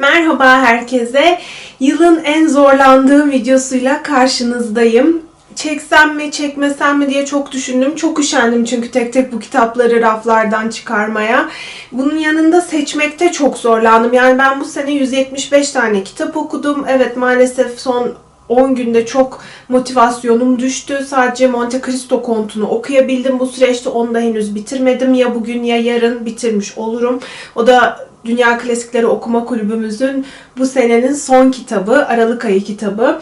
Merhaba herkese. Yılın en zorlandığım videosuyla karşınızdayım. Çeksem mi çekmesem mi diye çok düşündüm. Çok üşendim çünkü tek tek bu kitapları raflardan çıkarmaya. Bunun yanında seçmekte çok zorlandım. Yani ben bu sene 175 tane kitap okudum. Evet maalesef son 10 günde çok motivasyonum düştü. Sadece Monte Cristo kontunu okuyabildim. Bu süreçte onu da henüz bitirmedim. Ya bugün ya yarın bitirmiş olurum. O da Dünya Klasikleri Okuma Kulübümüzün bu senenin son kitabı, Aralık ayı kitabı.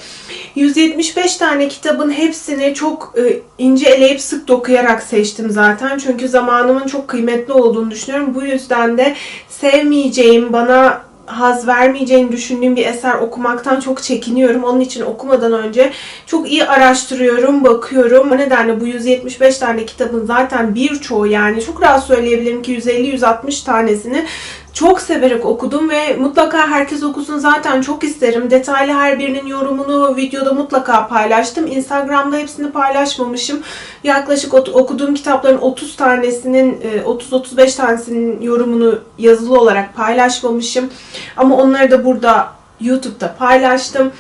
175 tane kitabın hepsini çok e, ince eleyip sık dokuyarak seçtim zaten. Çünkü zamanımın çok kıymetli olduğunu düşünüyorum. Bu yüzden de sevmeyeceğim, bana haz vermeyeceğini düşündüğüm bir eser okumaktan çok çekiniyorum. Onun için okumadan önce çok iyi araştırıyorum, bakıyorum. O nedenle bu 175 tane kitabın zaten birçoğu yani çok rahat söyleyebilirim ki 150-160 tanesini çok severek okudum ve mutlaka herkes okusun zaten çok isterim. Detaylı her birinin yorumunu videoda mutlaka paylaştım. Instagram'da hepsini paylaşmamışım. Yaklaşık okuduğum kitapların 30 tanesinin 30-35 tanesinin yorumunu yazılı olarak paylaşmamışım. Ama onları da burada YouTube'da paylaştım.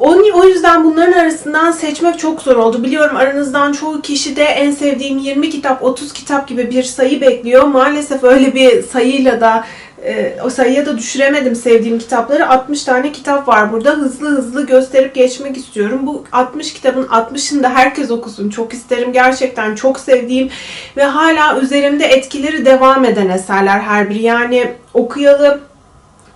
O yüzden bunların arasından seçmek çok zor oldu. Biliyorum aranızdan çoğu kişi de en sevdiğim 20 kitap, 30 kitap gibi bir sayı bekliyor. Maalesef öyle bir sayıyla da e, o sayıya da düşüremedim sevdiğim kitapları. 60 tane kitap var burada. Hızlı hızlı gösterip geçmek istiyorum. Bu 60 kitabın 60'ını da herkes okusun. Çok isterim. Gerçekten çok sevdiğim ve hala üzerimde etkileri devam eden eserler her biri. Yani okuyalı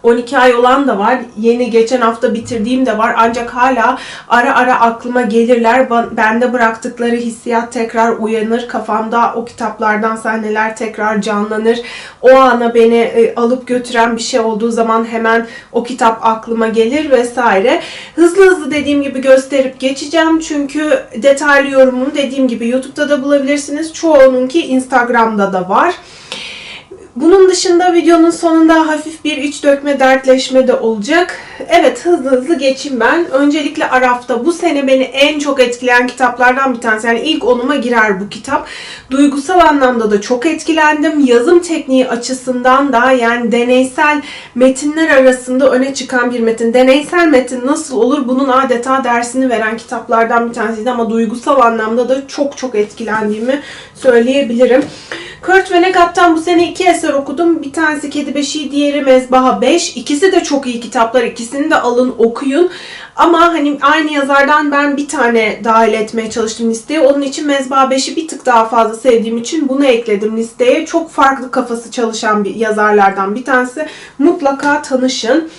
12 ay olan da var. Yeni geçen hafta bitirdiğim de var. Ancak hala ara ara aklıma gelirler. Bende bıraktıkları hissiyat tekrar uyanır. Kafamda o kitaplardan sahneler tekrar canlanır. O ana beni e, alıp götüren bir şey olduğu zaman hemen o kitap aklıma gelir vesaire. Hızlı hızlı dediğim gibi gösterip geçeceğim. Çünkü detaylı yorumunu dediğim gibi YouTube'da da bulabilirsiniz. Çoğununki Instagram'da da var. Bunun dışında videonun sonunda hafif bir iç dökme dertleşme de olacak. Evet hızlı hızlı geçeyim ben. Öncelikle Araf'ta bu sene beni en çok etkileyen kitaplardan bir tanesi. Yani ilk onuma girer bu kitap. Duygusal anlamda da çok etkilendim. Yazım tekniği açısından da yani deneysel metinler arasında öne çıkan bir metin. Deneysel metin nasıl olur bunun adeta dersini veren kitaplardan bir tanesiydi ama duygusal anlamda da çok çok etkilendiğimi söyleyebilirim. Kurt Vonnegut'tan bu sene iki eser okudum. Bir tanesi Kedi Beşiği, diğeri Mezbaha 5. İkisi de çok iyi kitaplar. İkisini de alın, okuyun. Ama hani aynı yazardan ben bir tane dahil etmeye çalıştım listeye. Onun için Mezbaha 5'i bir tık daha fazla sevdiğim için bunu ekledim listeye. Çok farklı kafası çalışan bir yazarlardan bir tanesi. Mutlaka tanışın.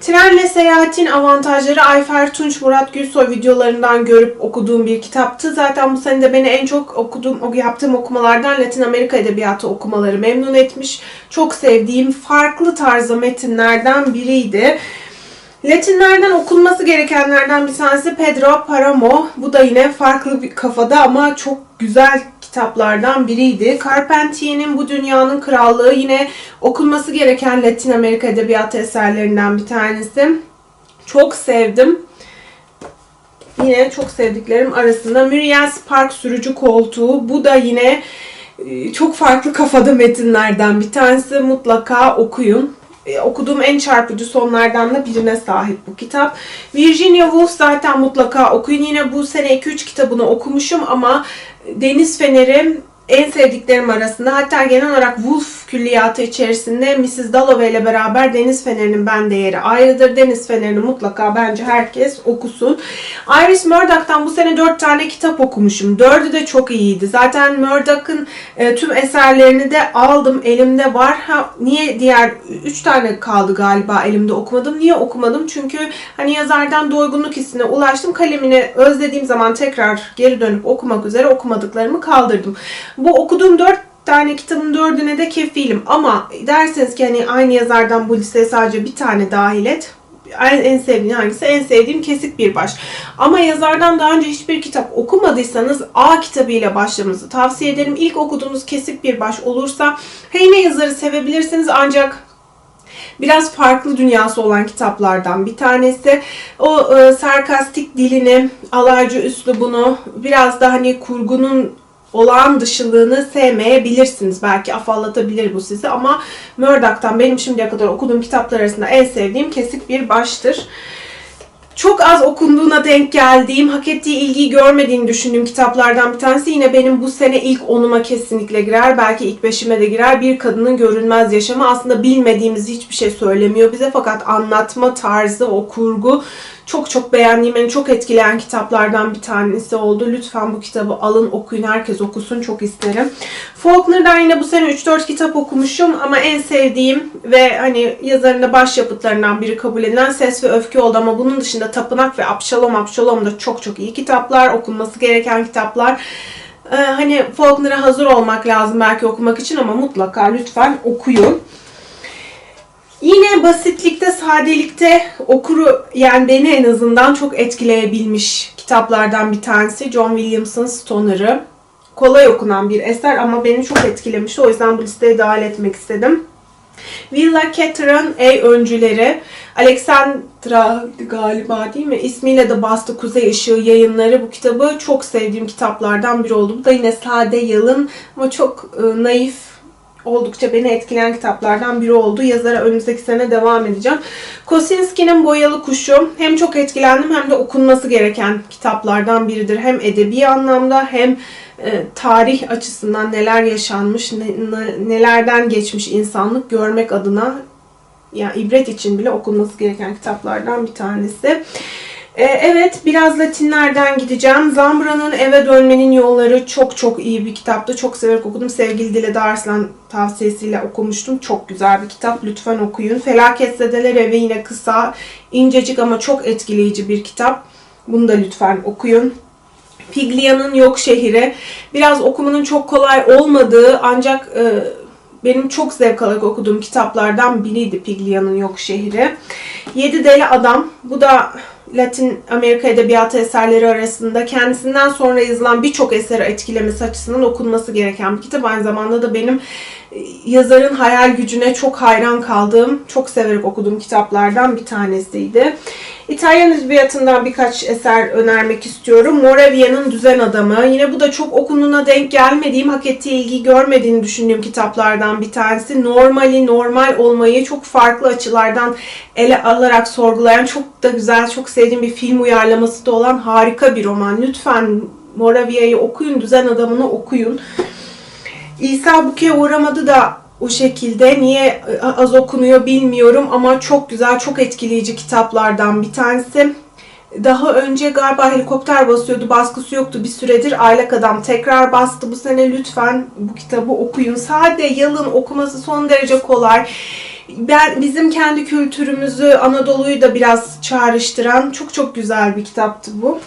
Trenle seyahatin avantajları Ayfer Tunç, Murat Gülsoy videolarından görüp okuduğum bir kitaptı. Zaten bu sene de beni en çok okuduğum, yaptığım okumalardan Latin Amerika Edebiyatı okumaları memnun etmiş. Çok sevdiğim farklı tarzda metinlerden biriydi. Latinlerden okunması gerekenlerden bir tanesi Pedro Paramo. Bu da yine farklı bir kafada ama çok güzel kitaplardan biriydi. Carpentier'in Bu Dünyanın Krallığı yine okunması gereken Latin Amerika edebiyatı eserlerinden bir tanesi. Çok sevdim. Yine çok sevdiklerim arasında Muriel Spark Sürücü Koltuğu. Bu da yine e, çok farklı kafada metinlerden bir tanesi. Mutlaka okuyun. E, okuduğum en çarpıcı sonlardan da birine sahip bu kitap. Virginia Woolf zaten mutlaka okuyun. Yine bu sene 2-3 kitabını okumuşum ama Deniz Feneri en sevdiklerim arasında hatta genel olarak Wolf külliyatı içerisinde Mrs. Dalloway ile beraber Deniz Feneri'nin ben değeri ayrıdır. Deniz Feneri'ni mutlaka bence herkes okusun. Iris Murdoch'tan bu sene 4 tane kitap okumuşum. 4'ü de çok iyiydi. Zaten Murdoch'ın e, tüm eserlerini de aldım. Elimde var. Ha, niye diğer 3 tane kaldı galiba elimde okumadım. Niye okumadım? Çünkü hani yazardan doygunluk hissine ulaştım. Kalemini özlediğim zaman tekrar geri dönüp okumak üzere okumadıklarımı kaldırdım. Bu okuduğum 4 tane kitabın dördüne de kefilim. Ama derseniz ki hani aynı yazardan bu listeye sadece bir tane dahil et. En, en sevdiğin hangisi? En sevdiğim Kesik Bir Baş. Ama yazardan daha önce hiçbir kitap okumadıysanız A kitabıyla başlamanızı tavsiye ederim. İlk okuduğunuz Kesik Bir Baş olursa Heyne yazarı sevebilirsiniz ancak biraz farklı dünyası olan kitaplardan bir tanesi. O e, sarkastik dilini, alaycı üslubunu, biraz da hani kurgunun olağan dışılığını sevmeyebilirsiniz. Belki afallatabilir bu sizi ama Murdoch'tan benim şimdiye kadar okuduğum kitaplar arasında en sevdiğim kesik bir baştır. Çok az okunduğuna denk geldiğim, hak ettiği ilgiyi görmediğini düşündüğüm kitaplardan bir tanesi yine benim bu sene ilk onuma kesinlikle girer. Belki ilk beşime de girer. Bir Kadının Görünmez Yaşamı aslında bilmediğimiz hiçbir şey söylemiyor bize fakat anlatma tarzı, o kurgu çok çok beğendiğim, beni çok etkileyen kitaplardan bir tanesi oldu. Lütfen bu kitabı alın, okuyun, herkes okusun. Çok isterim. Faulkner'dan yine bu sene 3-4 kitap okumuşum ama en sevdiğim ve hani yazarın da başyapıtlarından biri kabul edilen Ses ve Öfke oldu ama bunun dışında Tapınak ve Abşalom Abşalom da çok çok iyi kitaplar, okunması gereken kitaplar. Ee, hani Faulkner'a hazır olmak lazım belki okumak için ama mutlaka lütfen okuyun. Yine basitlikte, sadelikte okuru yani beni en azından çok etkileyebilmiş kitaplardan bir tanesi John Williams'ın Stoner'ı. Kolay okunan bir eser ama beni çok etkilemişti. O yüzden bu listeye dahil etmek istedim. Villa Cateran Ey Öncüleri Alexandra galiba değil mi? İsmiyle de Bastı Kuzey Işığı yayınları bu kitabı çok sevdiğim kitaplardan biri oldu. Bu da yine sade, yalın ama çok e, naif, oldukça beni etkileyen kitaplardan biri oldu. Yazara önümüzdeki sene devam edeceğim. Kosinski'nin Boyalı Kuşu hem çok etkilendim hem de okunması gereken kitaplardan biridir. Hem edebi anlamda hem e, tarih açısından neler yaşanmış, ne- ne- nelerden geçmiş insanlık görmek adına ya ibret için bile okunması gereken kitaplardan bir tanesi. Ee, evet, biraz Latinlerden gideceğim. Zambra'nın Eve Dönmenin Yolları çok çok iyi bir kitaptı. Çok severek okudum. Sevgili Dile Darslan tavsiyesiyle okumuştum. Çok güzel bir kitap. Lütfen okuyun. Felaketzedeler Evi yine kısa, incecik ama çok etkileyici bir kitap. Bunu da lütfen okuyun. Piglia'nın Yok Şehri. Biraz okumanın çok kolay olmadığı ancak e, benim çok zevk alarak okuduğum kitaplardan biriydi Piglia'nın Yok Şehri. Yedi Deli Adam. Bu da Latin Amerika edebiyatı eserleri arasında kendisinden sonra yazılan birçok eseri etkilemesi açısından okunması gereken bir kitap. Aynı zamanda da benim yazarın hayal gücüne çok hayran kaldığım, çok severek okuduğum kitaplardan bir tanesiydi. İtalyan edebiyatından birkaç eser önermek istiyorum. Moravia'nın Düzen Adamı. Yine bu da çok okunduğuna denk gelmediğim, hak ettiği ilgi görmediğini düşündüğüm kitaplardan bir tanesi. Normali, normal olmayı çok farklı açılardan ele alarak sorgulayan, çok da güzel, çok sevdiğim bir film uyarlaması da olan harika bir roman. Lütfen Moravia'yı okuyun, Düzen Adamı'nı okuyun. İsa Buke'ye uğramadı da o şekilde. Niye az okunuyor bilmiyorum ama çok güzel, çok etkileyici kitaplardan bir tanesi. Daha önce galiba helikopter basıyordu, baskısı yoktu bir süredir. Aylak Adam tekrar bastı. Bu sene lütfen bu kitabı okuyun. Sade, yalın, okuması son derece kolay. Ben bizim kendi kültürümüzü, Anadolu'yu da biraz çağrıştıran çok çok güzel bir kitaptı bu.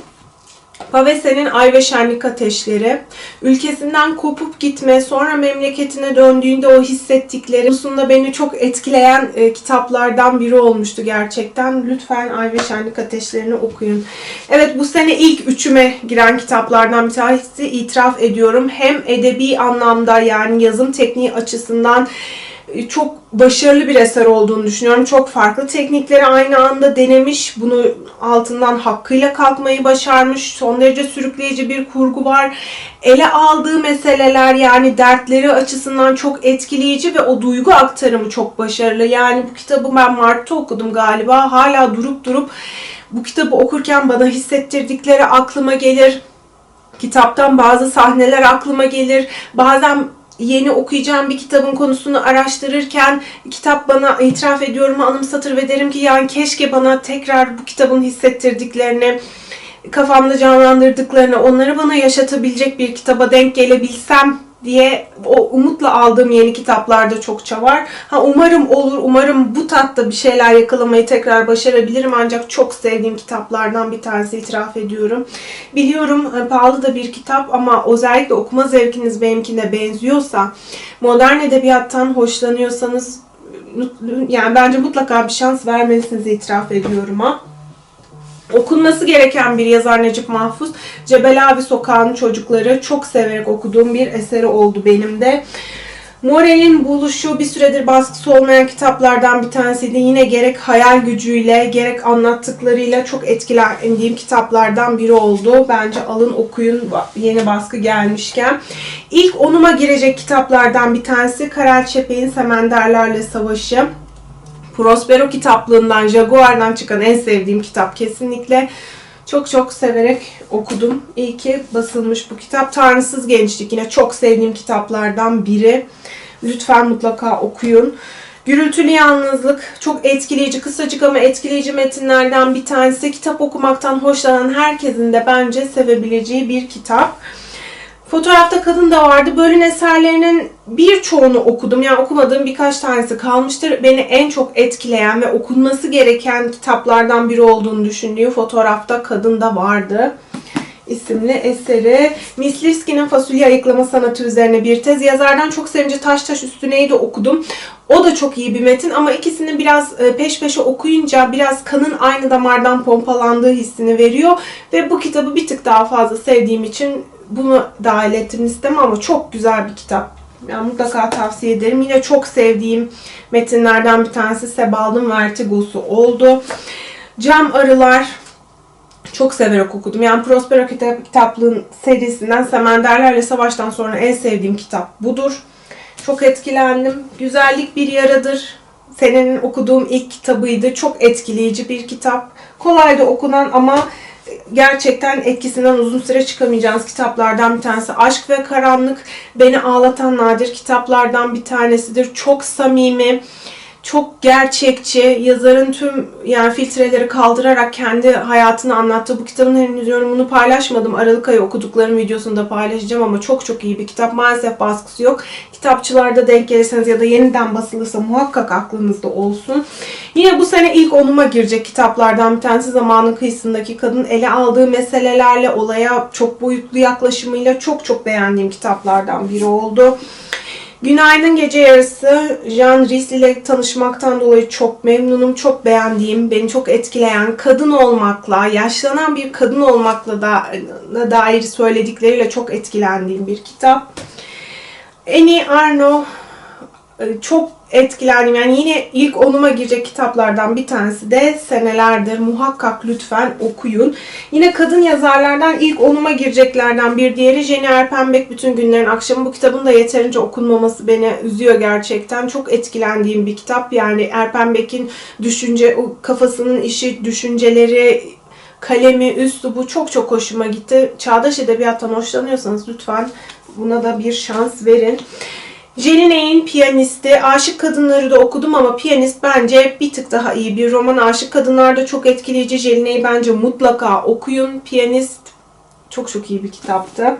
Pavese'nin Ay ve Şenlik Ateşleri. Ülkesinden kopup gitme, sonra memleketine döndüğünde o hissettikleri konusunda beni çok etkileyen e, kitaplardan biri olmuştu gerçekten. Lütfen Ay ve Şenlik Ateşlerini okuyun. Evet bu sene ilk üçüme giren kitaplardan bir tanesi itiraf ediyorum. Hem edebi anlamda yani yazım tekniği açısından çok başarılı bir eser olduğunu düşünüyorum. Çok farklı teknikleri aynı anda denemiş. Bunu altından hakkıyla kalkmayı başarmış. Son derece sürükleyici bir kurgu var. Ele aldığı meseleler yani dertleri açısından çok etkileyici ve o duygu aktarımı çok başarılı. Yani bu kitabı ben Mart'ta okudum galiba. Hala durup durup bu kitabı okurken bana hissettirdikleri aklıma gelir. Kitaptan bazı sahneler aklıma gelir. Bazen yeni okuyacağım bir kitabın konusunu araştırırken kitap bana itiraf ediyorum anımsatır ve derim ki yani keşke bana tekrar bu kitabın hissettirdiklerini kafamda canlandırdıklarını onları bana yaşatabilecek bir kitaba denk gelebilsem diye o umutla aldığım yeni kitaplarda çokça var. Ha umarım olur, umarım bu tatta bir şeyler yakalamayı tekrar başarabilirim ancak çok sevdiğim kitaplardan bir tanesi itiraf ediyorum. Biliyorum e, pahalı da bir kitap ama özellikle okuma zevkiniz benimkine benziyorsa, modern edebiyattan hoşlanıyorsanız yani bence mutlaka bir şans vermelisiniz itiraf ediyorum ha. Okunması gereken bir yazar Necip Mahfuz. Cebelavi Sokağı'nın çocukları çok severek okuduğum bir eseri oldu benim de. Morel'in buluşu bir süredir baskısı olmayan kitaplardan bir tanesiydi. Yine gerek hayal gücüyle gerek anlattıklarıyla çok etkilendiğim kitaplardan biri oldu. Bence alın okuyun yeni baskı gelmişken. İlk onuma girecek kitaplardan bir tanesi Karel Çepek'in Semenderlerle Savaşı. Prospero kitaplığından, Jaguar'dan çıkan en sevdiğim kitap kesinlikle. Çok çok severek okudum. İyi ki basılmış bu kitap. Tanrısız Gençlik yine çok sevdiğim kitaplardan biri. Lütfen mutlaka okuyun. Gürültülü Yalnızlık çok etkileyici, kısacık ama etkileyici metinlerden bir tanesi. Kitap okumaktan hoşlanan herkesin de bence sevebileceği bir kitap. Fotoğrafta kadın da vardı. Bölün eserlerinin birçoğunu okudum. Yani okumadığım birkaç tanesi kalmıştır. Beni en çok etkileyen ve okunması gereken kitaplardan biri olduğunu düşündüğüm fotoğrafta kadın da vardı isimli eseri. Misliski'nin fasulye ayıklama sanatı üzerine bir tez. Yazardan çok sevince taş taş üstüneyi de okudum. O da çok iyi bir metin ama ikisini biraz e, peş peşe okuyunca biraz kanın aynı damardan pompalandığı hissini veriyor. Ve bu kitabı bir tık daha fazla sevdiğim için bunu dahil ettim listeme ama çok güzel bir kitap. Yani mutlaka tavsiye ederim. Yine çok sevdiğim metinlerden bir tanesi Sebald'ın Vertigo'su oldu. Cam Arılar çok severek okudum. Yani Prospero kitap, kitaplığın serisinden Semenderlerle Savaş'tan sonra en sevdiğim kitap budur. Çok etkilendim. Güzellik bir yaradır. Senin okuduğum ilk kitabıydı. Çok etkileyici bir kitap. Kolay da okunan ama gerçekten etkisinden uzun süre çıkamayacağınız kitaplardan bir tanesi. Aşk ve Karanlık beni ağlatan nadir kitaplardan bir tanesidir. Çok samimi, çok gerçekçi, yazarın tüm yani filtreleri kaldırarak kendi hayatını anlattığı bu kitabın henüz yorumunu paylaşmadım. Aralık ayı okuduklarım videosunda paylaşacağım ama çok çok iyi bir kitap. Maalesef baskısı yok. Kitapçılarda denk gelirseniz ya da yeniden basılırsa muhakkak aklınızda olsun. Yine bu sene ilk onuma girecek kitaplardan bir tanesi Zamanın Kıyısındaki Kadın ele aldığı meselelerle olaya çok boyutlu yaklaşımıyla çok çok beğendiğim kitaplardan biri oldu. Günaydın Gece Yarısı. Jean Rhys ile tanışmaktan dolayı çok memnunum. Çok beğendiğim, beni çok etkileyen, kadın olmakla, yaşlanan bir kadın olmakla da da dair söyledikleriyle çok etkilendiğim bir kitap. Annie Arno çok etkilendim. Yani yine ilk onuma girecek kitaplardan bir tanesi de senelerdir. Muhakkak lütfen okuyun. Yine kadın yazarlardan ilk onuma gireceklerden bir diğeri Jenny Erpenbek Bütün Günlerin Akşamı. Bu kitabın da yeterince okunmaması beni üzüyor gerçekten. Çok etkilendiğim bir kitap. Yani Erpenbek'in düşünce, o kafasının işi, düşünceleri, kalemi, üslubu çok çok hoşuma gitti. Çağdaş edebiyattan hoşlanıyorsanız lütfen buna da bir şans verin. Jeline'in piyanisti. Aşık Kadınları da okudum ama piyanist bence bir tık daha iyi bir roman. Aşık Kadınlar da çok etkileyici. Jeline'yi bence mutlaka okuyun. Piyanist çok çok iyi bir kitaptı.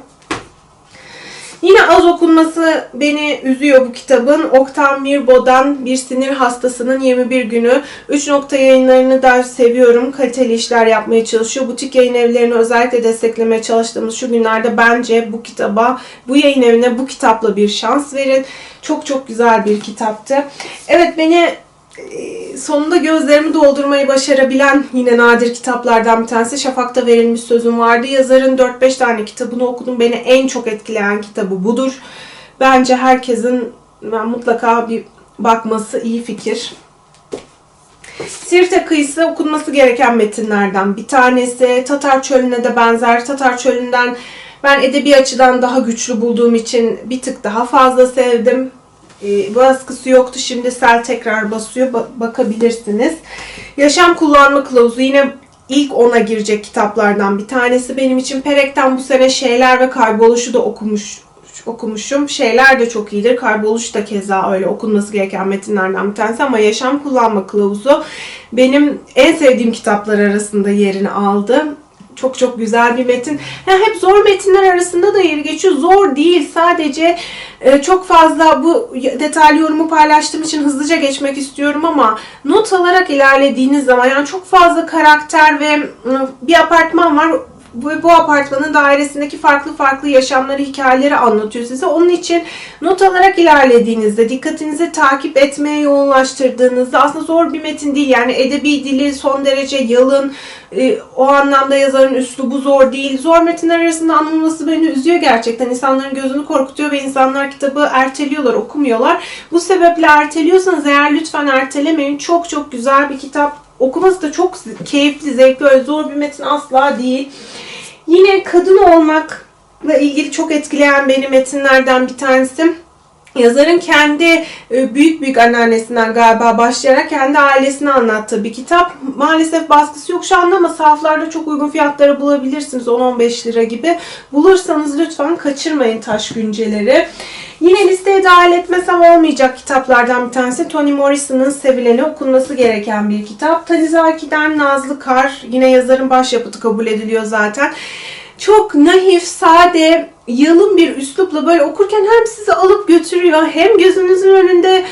Yine az okunması beni üzüyor bu kitabın. Oktan Mirbo'dan Bir Sinir Hastasının 21 Günü. 3 nokta yayınlarını da seviyorum. Kaliteli işler yapmaya çalışıyor. Butik yayın evlerini özellikle desteklemeye çalıştığımız şu günlerde bence bu kitaba, bu yayın evine bu kitapla bir şans verin. Çok çok güzel bir kitaptı. Evet beni sonunda gözlerimi doldurmayı başarabilen yine nadir kitaplardan bir tanesi Şafak'ta verilmiş sözüm vardı. Yazarın 4-5 tane kitabını okudum. Beni en çok etkileyen kitabı budur. Bence herkesin mutlaka bir bakması iyi fikir. Sirte kıyısı okunması gereken metinlerden bir tanesi. Tatar Çölü'ne de benzer. Tatar Çölü'nden ben edebi açıdan daha güçlü bulduğum için bir tık daha fazla sevdim e, baskısı yoktu. Şimdi sel tekrar basıyor. Ba- bakabilirsiniz. Yaşam kullanma kılavuzu yine ilk ona girecek kitaplardan bir tanesi. Benim için Perek'ten bu sene Şeyler ve Kayboluşu da okumuş okumuşum. Şeyler de çok iyidir. Kayboluş da keza öyle okunması gereken metinlerden bir tanesi ama Yaşam Kullanma Kılavuzu benim en sevdiğim kitaplar arasında yerini aldı. Çok çok güzel bir metin. Ha, hep zor metinler arasında da yeri geçiyor. Zor değil. Sadece e, çok fazla bu detaylı yorumu paylaştığım için hızlıca geçmek istiyorum ama not alarak ilerlediğiniz zaman yani çok fazla karakter ve ıı, bir apartman var bu, bu apartmanın dairesindeki farklı farklı yaşamları, hikayeleri anlatıyor size. Onun için not alarak ilerlediğinizde, dikkatinizi takip etmeye yoğunlaştırdığınızda aslında zor bir metin değil. Yani edebi dili son derece yalın, e, o anlamda yazarın üslubu zor değil. Zor metinler arasında anılması beni üzüyor gerçekten. İnsanların gözünü korkutuyor ve insanlar kitabı erteliyorlar, okumuyorlar. Bu sebeple erteliyorsanız eğer lütfen ertelemeyin. Çok çok güzel bir kitap. Okuması da çok keyifli, zevkli, öyle zor bir metin asla değil. Yine kadın olmakla ilgili çok etkileyen beni metinlerden bir tanesi. Yazarın kendi e, büyük büyük anneannesinden galiba başlayarak kendi ailesini anlattığı bir kitap. Maalesef baskısı yok şu anda ama sahaflarda çok uygun fiyatlara bulabilirsiniz. 10-15 lira gibi. Bulursanız lütfen kaçırmayın taş günceleri. Yine listeye dahil etmesem olmayacak kitaplardan bir tanesi Toni Morrison'ın Sevileni okunması gereken bir kitap. Tanizaki'den Nazlı Kar. Yine yazarın başyapıtı kabul ediliyor zaten çok naif, sade, yalın bir üslupla böyle okurken hem sizi alıp götürüyor hem gözünüzün önünde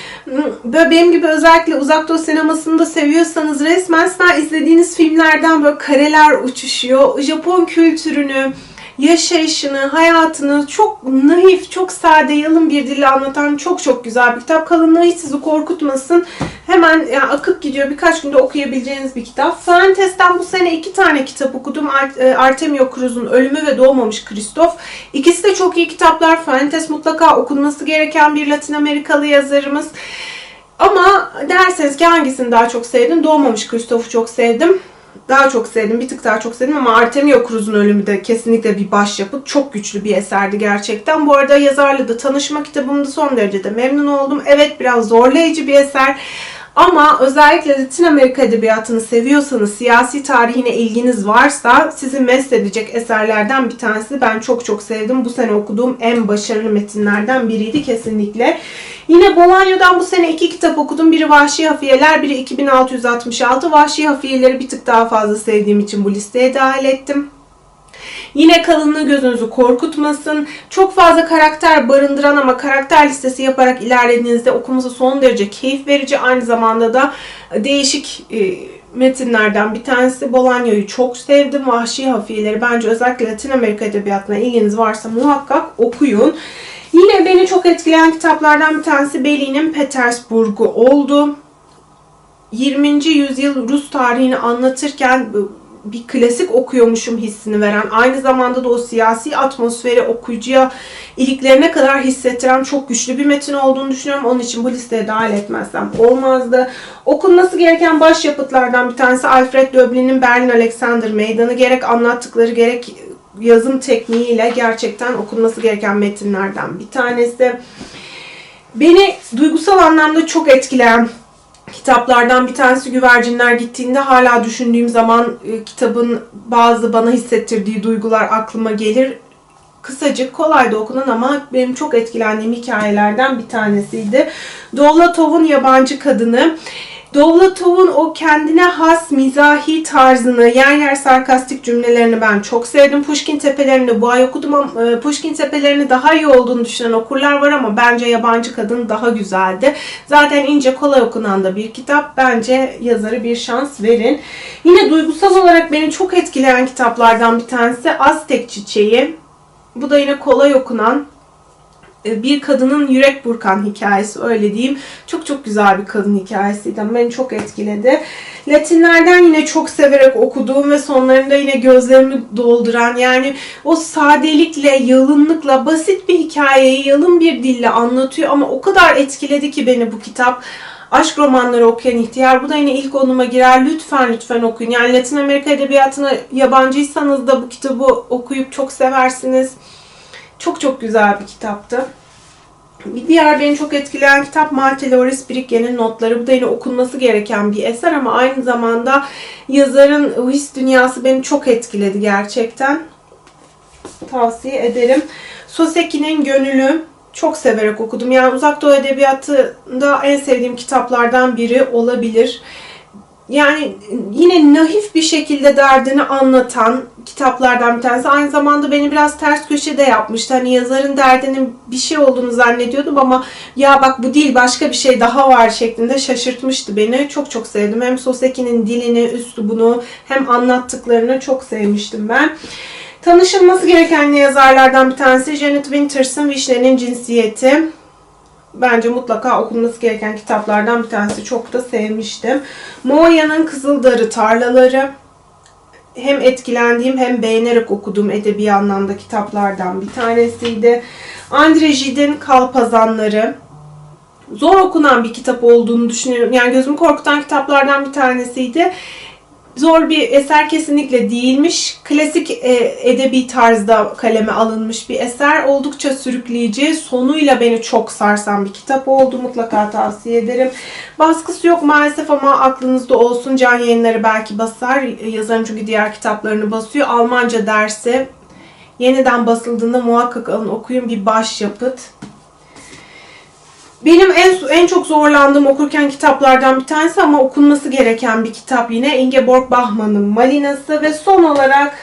böyle benim gibi özellikle uzak doğu sinemasını da seviyorsanız resmen sizler izlediğiniz filmlerden böyle kareler uçuşuyor. Japon kültürünü, yaşayışını, hayatını çok naif, çok sade, yalın bir dille anlatan çok çok güzel bir kitap. Kalınlığı hiç sizi korkutmasın. Hemen yani akıp gidiyor. Birkaç günde okuyabileceğiniz bir kitap. Fuentes'ten bu sene iki tane kitap okudum. e, Artemio Cruz'un Ölümü ve Doğmamış Kristof. İkisi de çok iyi kitaplar. Fuentes mutlaka okunması gereken bir Latin Amerikalı yazarımız. Ama derseniz ki hangisini daha çok sevdim? Doğmamış Kristof'u çok sevdim daha çok sevdim. Bir tık daha çok sevdim ama Artemio Cruz'un ölümü de kesinlikle bir başyapıt. Çok güçlü bir eserdi gerçekten. Bu arada yazarla da tanışma kitabımda son derece de memnun oldum. Evet biraz zorlayıcı bir eser. Ama özellikle Latin Amerika edebiyatını seviyorsanız, siyasi tarihine ilginiz varsa sizi mest edecek eserlerden bir tanesi. Ben çok çok sevdim. Bu sene okuduğum en başarılı metinlerden biriydi kesinlikle. Yine Bolaño'dan bu sene iki kitap okudum. Biri Vahşi Hafiyeler, biri 2666. Vahşi Hafiyeleri bir tık daha fazla sevdiğim için bu listeye dahil ettim. Yine kalınlığı gözünüzü korkutmasın. Çok fazla karakter barındıran ama karakter listesi yaparak ilerlediğinizde okuması son derece keyif verici. Aynı zamanda da değişik e, metinlerden bir tanesi. Bolaño'yu çok sevdim. Vahşi Hafiyeleri bence özellikle Latin Amerika edebiyatına ilginiz varsa muhakkak okuyun. Yine beni çok etkileyen kitaplardan bir tanesi Bellini'nin Petersburg'u oldu. 20. yüzyıl Rus tarihini anlatırken bir klasik okuyormuşum hissini veren, aynı zamanda da o siyasi atmosferi okuyucuya iliklerine kadar hissettiren çok güçlü bir metin olduğunu düşünüyorum. Onun için bu listeye dahil etmezsem olmazdı. Okunması gereken başyapıtlardan bir tanesi Alfred Döblin'in Berlin Alexander Meydanı. Gerek anlattıkları gerek yazım tekniğiyle gerçekten okunması gereken metinlerden bir tanesi. Beni duygusal anlamda çok etkileyen kitaplardan bir tanesi Güvercinler gittiğinde hala düşündüğüm zaman e, kitabın bazı bana hissettirdiği duygular aklıma gelir. Kısacık, kolay da okunan ama benim çok etkilendiğim hikayelerden bir tanesiydi. Dovlatov'un Yabancı Kadını. Dovlatov'un o kendine has mizahi tarzını, yer yer sarkastik cümlelerini ben çok sevdim. Pushkin Tepelerini bu ay okudum ama e, Pushkin Tepelerini daha iyi olduğunu düşünen okurlar var ama bence Yabancı Kadın daha güzeldi. Zaten ince kolay okunan da bir kitap. Bence yazarı bir şans verin. Yine duygusal olarak beni çok etkileyen kitaplardan bir tanesi Aztek Çiçeği. Bu da yine kolay okunan bir kadının yürek burkan hikayesi öyle diyeyim. Çok çok güzel bir kadın hikayesiydi. Beni çok etkiledi. Latinlerden yine çok severek okuduğum ve sonlarında yine gözlerimi dolduran yani o sadelikle, yalınlıkla basit bir hikayeyi yalın bir dille anlatıyor ama o kadar etkiledi ki beni bu kitap aşk romanları okuyan ihtiyar. Bu da yine ilk onuma girer. Lütfen lütfen okuyun. Yani Latin Amerika edebiyatına yabancıysanız da bu kitabı okuyup çok seversiniz. Çok çok güzel bir kitaptı. Bir diğer beni çok etkileyen kitap Malte Loris notları. Bu da yine okunması gereken bir eser ama aynı zamanda yazarın his dünyası beni çok etkiledi gerçekten. Tavsiye ederim. Soseki'nin Gönülü çok severek okudum. Yani Uzak Doğu Edebiyatı'nda en sevdiğim kitaplardan biri olabilir. Yani yine naif bir şekilde derdini anlatan kitaplardan bir tanesi. Aynı zamanda beni biraz ters köşede yapmıştı. Hani yazarın derdinin bir şey olduğunu zannediyordum ama ya bak bu değil başka bir şey daha var şeklinde şaşırtmıştı beni. Çok çok sevdim. Hem Soseki'nin dilini, üslubunu hem anlattıklarını çok sevmiştim ben. Tanışılması gereken yazarlardan bir tanesi Janet Winters'ın Vişnenin Cinsiyeti. Bence mutlaka okunması gereken kitaplardan bir tanesi. Çok da sevmiştim. Moya'nın Kızıldarı Tarlaları. Hem etkilendiğim hem beğenerek okuduğum edebi anlamda kitaplardan bir tanesiydi. Andre Gide'in Kalpazanları. Zor okunan bir kitap olduğunu düşünüyorum. Yani gözümü korkutan kitaplardan bir tanesiydi zor bir eser kesinlikle değilmiş. Klasik e, edebi tarzda kaleme alınmış bir eser. Oldukça sürükleyici. Sonuyla beni çok sarsan bir kitap oldu. Mutlaka tavsiye ederim. Baskısı yok maalesef ama aklınızda olsun. Can yayınları belki basar. Yazarım çünkü diğer kitaplarını basıyor. Almanca dersi yeniden basıldığında muhakkak alın okuyun bir başyapıt. Benim en en çok zorlandığım okurken kitaplardan bir tanesi ama okunması gereken bir kitap yine Ingeborg Bachmann'ın Malinası ve son olarak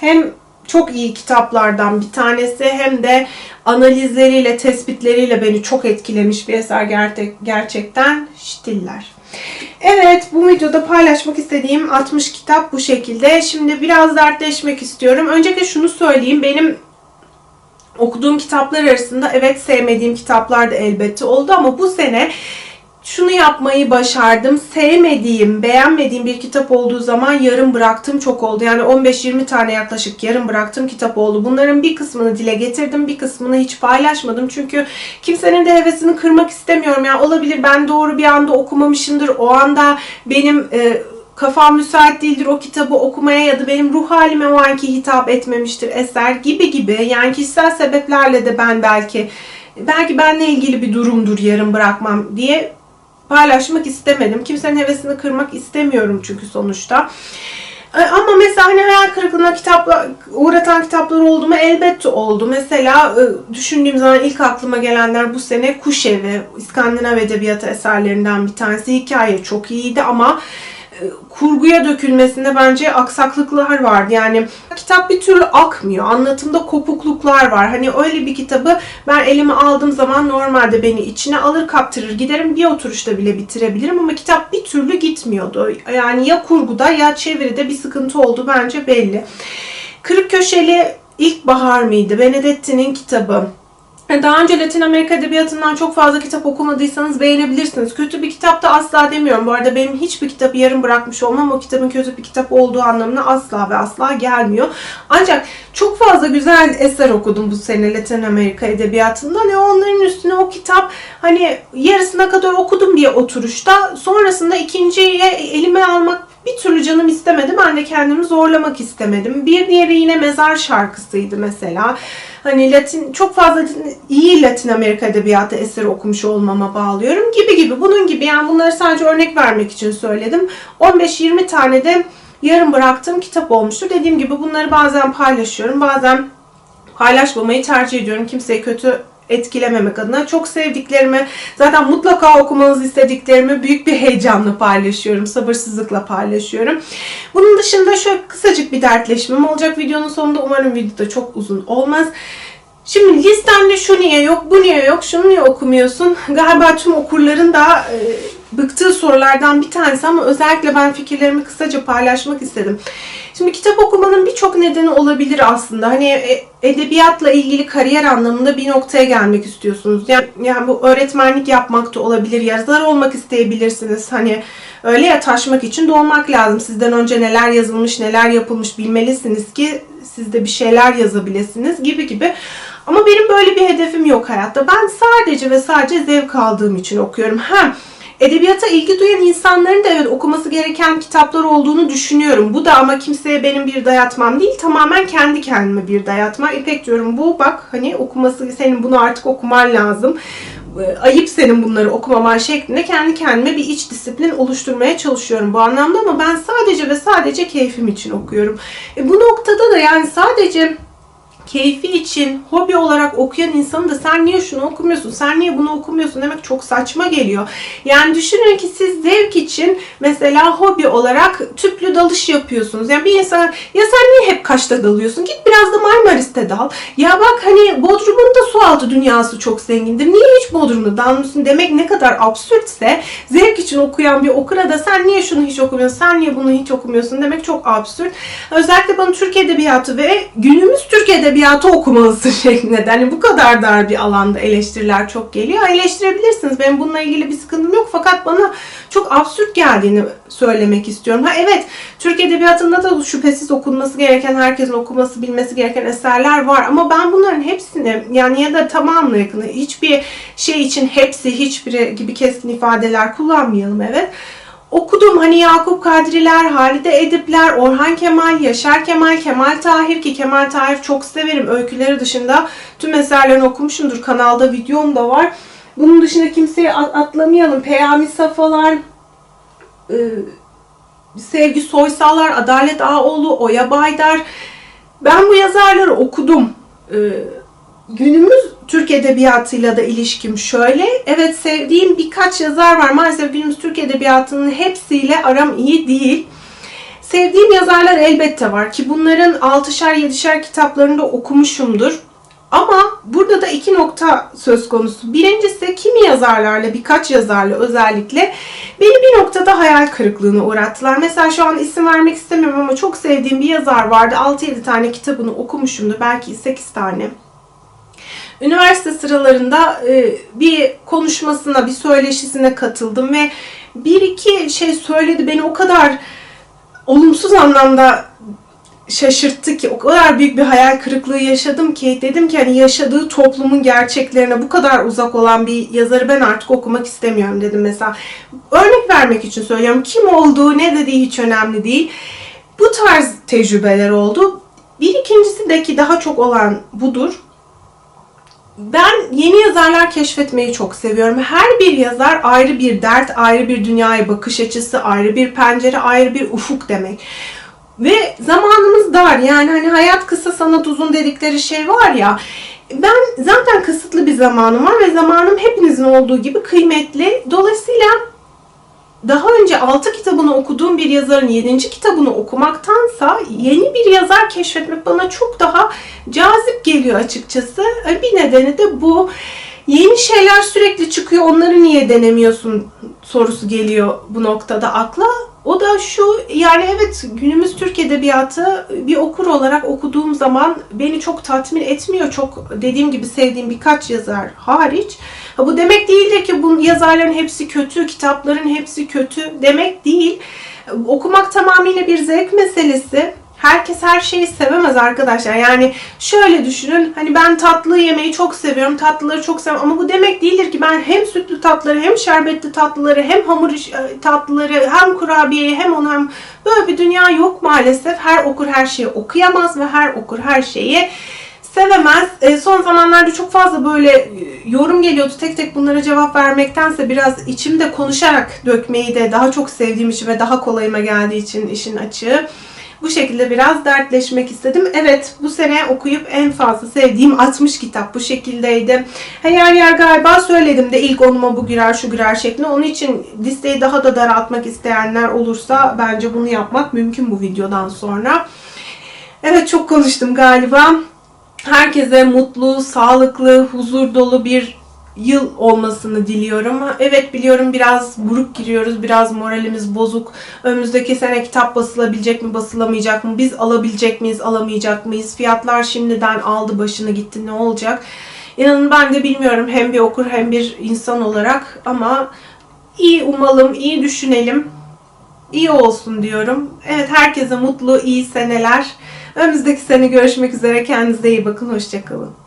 hem çok iyi kitaplardan bir tanesi hem de analizleriyle, tespitleriyle beni çok etkilemiş bir eser gerçekten Stiller. Evet bu videoda paylaşmak istediğim 60 kitap bu şekilde. Şimdi biraz dertleşmek istiyorum. Öncelikle şunu söyleyeyim. Benim okuduğum kitaplar arasında evet sevmediğim kitaplar da elbette oldu ama bu sene şunu yapmayı başardım. Sevmediğim, beğenmediğim bir kitap olduğu zaman yarım bıraktım çok oldu. Yani 15-20 tane yaklaşık yarım bıraktım kitap oldu. Bunların bir kısmını dile getirdim, bir kısmını hiç paylaşmadım. Çünkü kimsenin de hevesini kırmak istemiyorum. Yani olabilir ben doğru bir anda okumamışımdır. O anda benim e, kafam müsait değildir o kitabı okumaya ya da benim ruh halime o anki hitap etmemiştir eser gibi gibi. Yani kişisel sebeplerle de ben belki belki benle ilgili bir durumdur yarım bırakmam diye paylaşmak istemedim. Kimsenin hevesini kırmak istemiyorum çünkü sonuçta. E, ama mesela hani hayal kırıklığına kitapla, uğratan kitaplar oldu mu? Elbette oldu. Mesela e, düşündüğüm zaman ilk aklıma gelenler bu sene Kuş Evi, İskandinav Edebiyatı eserlerinden bir tanesi. Hikaye çok iyiydi ama kurguya dökülmesinde bence aksaklıklar vardı. Yani kitap bir türlü akmıyor. Anlatımda kopukluklar var. Hani öyle bir kitabı ben elime aldığım zaman normalde beni içine alır kaptırır giderim. Bir oturuşta bile bitirebilirim ama kitap bir türlü gitmiyordu. Yani ya kurguda ya çeviride bir sıkıntı oldu bence belli. Kırık Köşeli İlkbahar mıydı? Benedetti'nin kitabı. Daha önce Latin Amerika Edebiyatı'ndan çok fazla kitap okumadıysanız beğenebilirsiniz. Kötü bir kitap da asla demiyorum. Bu arada benim hiçbir kitabı yarım bırakmış olmam o kitabın kötü bir kitap olduğu anlamına asla ve asla gelmiyor. Ancak çok fazla güzel eser okudum bu sene Latin Amerika Edebiyatı'ndan. ve onların üstüne o kitap hani yarısına kadar okudum diye oturuşta. Sonrasında ikinciye elime almak bir türlü canım istemedi. Ben de kendimi zorlamak istemedim. Bir diğeri yine mezar şarkısıydı mesela. Hani Latin çok fazla iyi Latin Amerika edebiyatı eseri okumuş olmama bağlıyorum gibi gibi. Bunun gibi yani bunları sadece örnek vermek için söyledim. 15-20 tane de yarım bıraktığım kitap olmuştur. Dediğim gibi bunları bazen paylaşıyorum. Bazen paylaşmamayı tercih ediyorum. Kimseye kötü etkilememek adına çok sevdiklerimi, zaten mutlaka okumanızı istediklerimi büyük bir heyecanla paylaşıyorum. Sabırsızlıkla paylaşıyorum. Bunun dışında şöyle kısacık bir dertleşmem olacak videonun sonunda. Umarım videoda çok uzun olmaz. Şimdi listemde şu niye yok, bu niye yok, şunu niye okumuyorsun? Galiba tüm okurların da e, bıktığı sorulardan bir tanesi ama özellikle ben fikirlerimi kısaca paylaşmak istedim. Şimdi kitap okumanın birçok nedeni olabilir aslında. Hani e, edebiyatla ilgili kariyer anlamında bir noktaya gelmek istiyorsunuz. Yani, yani bu öğretmenlik yapmak da olabilir, yazar olmak isteyebilirsiniz. Hani öyle ya taşmak için doğmak lazım. Sizden önce neler yazılmış, neler yapılmış bilmelisiniz ki siz de bir şeyler yazabilirsiniz gibi gibi. Ama benim böyle bir hedefim yok hayatta. Ben sadece ve sadece zevk aldığım için okuyorum. Ha, edebiyata ilgi duyan insanların da evet okuması gereken kitaplar olduğunu düşünüyorum. Bu da ama kimseye benim bir dayatmam değil. Tamamen kendi kendime bir dayatma. İpek diyorum bu bak hani okuması senin bunu artık okuman lazım. Ee, ayıp senin bunları okumaman şeklinde kendi kendime bir iç disiplin oluşturmaya çalışıyorum bu anlamda ama ben sadece ve sadece keyfim için okuyorum. E bu noktada da yani sadece keyfi için, hobi olarak okuyan insanı da sen niye şunu okumuyorsun, sen niye bunu okumuyorsun demek çok saçma geliyor. Yani düşünün ki siz zevk için mesela hobi olarak tüplü dalış yapıyorsunuz. Yani bir insan ya sen niye hep Kaş'ta dalıyorsun? Git biraz da Marmaris'te dal. Ya bak hani Bodrum'un da su altı dünyası çok zengindir. Niye hiç Bodrum'da dalmıyorsun demek ne kadar absürtse zevk için okuyan bir okura da sen niye şunu hiç okumuyorsun, sen niye bunu hiç okumuyorsun demek çok absürt. Özellikle bana Türk Edebiyatı ve günümüz Türk Edebiyatı okumalısın şeklinde. Hani bu kadar dar bir alanda eleştiriler çok geliyor. Eleştirebilirsiniz. Benim bununla ilgili bir sıkıntım yok. Fakat bana çok absürt geldiğini söylemek istiyorum. Ha evet Türk Edebiyatı'nda da şüphesiz okunması gereken, herkesin okuması, bilmesi gereken eserler var. Ama ben bunların hepsini yani ya da tamamına yakını hiçbir şey için hepsi, hiçbiri gibi keskin ifadeler kullanmayalım evet. Okudum hani Yakup Kadriler, Halide Edipler, Orhan Kemal, Yaşar Kemal, Kemal Tahir ki Kemal Tahir çok severim. Öyküleri dışında tüm eserlerini okumuşumdur. Kanalda videom da var. Bunun dışında kimseyi at- atlamayalım. Peyami Safalar, e, Sevgi Soysallar, Adalet Ağoğlu, Oya Baydar. Ben bu yazarları okudum. Günümüz Türk Edebiyatı'yla da ilişkim şöyle. Evet sevdiğim birkaç yazar var. Maalesef günümüz Türk Edebiyatı'nın hepsiyle aram iyi değil. Sevdiğim yazarlar elbette var ki bunların 6'şer 7'şer kitaplarını da okumuşumdur. Ama burada da iki nokta söz konusu. Birincisi kimi yazarlarla, birkaç yazarla özellikle beni bir noktada hayal kırıklığına uğrattılar. Mesela şu an isim vermek istemiyorum ama çok sevdiğim bir yazar vardı. 6-7 tane kitabını okumuşumdur. Belki 8 tane. Üniversite sıralarında e, bir konuşmasına, bir söyleşisine katıldım ve bir iki şey söyledi beni o kadar olumsuz anlamda şaşırttı ki o kadar büyük bir hayal kırıklığı yaşadım ki dedim ki hani yaşadığı toplumun gerçeklerine bu kadar uzak olan bir yazarı ben artık okumak istemiyorum dedim mesela. Örnek vermek için söylüyorum. Kim olduğu ne dediği hiç önemli değil. Bu tarz tecrübeler oldu. Bir ikincisi de ki daha çok olan budur. Ben yeni yazarlar keşfetmeyi çok seviyorum. Her bir yazar ayrı bir dert, ayrı bir dünyaya bakış açısı, ayrı bir pencere, ayrı bir ufuk demek. Ve zamanımız dar. Yani hani hayat kısa sanat uzun dedikleri şey var ya. Ben zaten kısıtlı bir zamanım var ve zamanım hepinizin olduğu gibi kıymetli. Dolayısıyla daha önce 6 kitabını okuduğum bir yazarın 7. kitabını okumaktansa yeni bir yazar keşfetmek bana çok daha cazip geliyor açıkçası. Bir nedeni de bu. Yeni şeyler sürekli çıkıyor. Onları niye denemiyorsun sorusu geliyor bu noktada akla. O da şu yani evet günümüz Türk Edebiyatı bir okur olarak okuduğum zaman beni çok tatmin etmiyor. Çok dediğim gibi sevdiğim birkaç yazar hariç. Ha, bu demek değildir ki bu yazarların hepsi kötü, kitapların hepsi kötü demek değil. Okumak tamamıyla bir zevk meselesi. Herkes her şeyi sevemez arkadaşlar. Yani şöyle düşünün. Hani ben tatlı yemeyi çok seviyorum. Tatlıları çok seviyorum. Ama bu demek değildir ki ben hem sütlü tatlıları hem şerbetli tatlıları hem hamur e, tatlıları hem kurabiyeyi hem onu hem böyle bir dünya yok maalesef. Her okur her şeyi okuyamaz ve her okur her şeyi sevemez. E, son zamanlarda çok fazla böyle e, yorum geliyordu. Tek tek bunlara cevap vermektense biraz içimde konuşarak dökmeyi de daha çok sevdiğim için ve daha kolayıma geldiği için işin açığı. Bu şekilde biraz dertleşmek istedim. Evet bu sene okuyup en fazla sevdiğim 60 kitap bu şekildeydi. Yer yer galiba söyledim de ilk onuma bu girer şu girer şeklinde. Onun için listeyi daha da daraltmak isteyenler olursa bence bunu yapmak mümkün bu videodan sonra. Evet çok konuştum galiba. Herkese mutlu, sağlıklı, huzur dolu bir yıl olmasını diliyorum. Evet biliyorum biraz buruk giriyoruz, biraz moralimiz bozuk. Önümüzdeki sene kitap basılabilecek mi, basılamayacak mı? Biz alabilecek miyiz, alamayacak mıyız? Fiyatlar şimdiden aldı başını gitti ne olacak? İnanın ben de bilmiyorum hem bir okur hem bir insan olarak ama iyi umalım, iyi düşünelim. İyi olsun diyorum. Evet herkese mutlu, iyi seneler. Önümüzdeki sene görüşmek üzere. Kendinize iyi bakın. Hoşçakalın.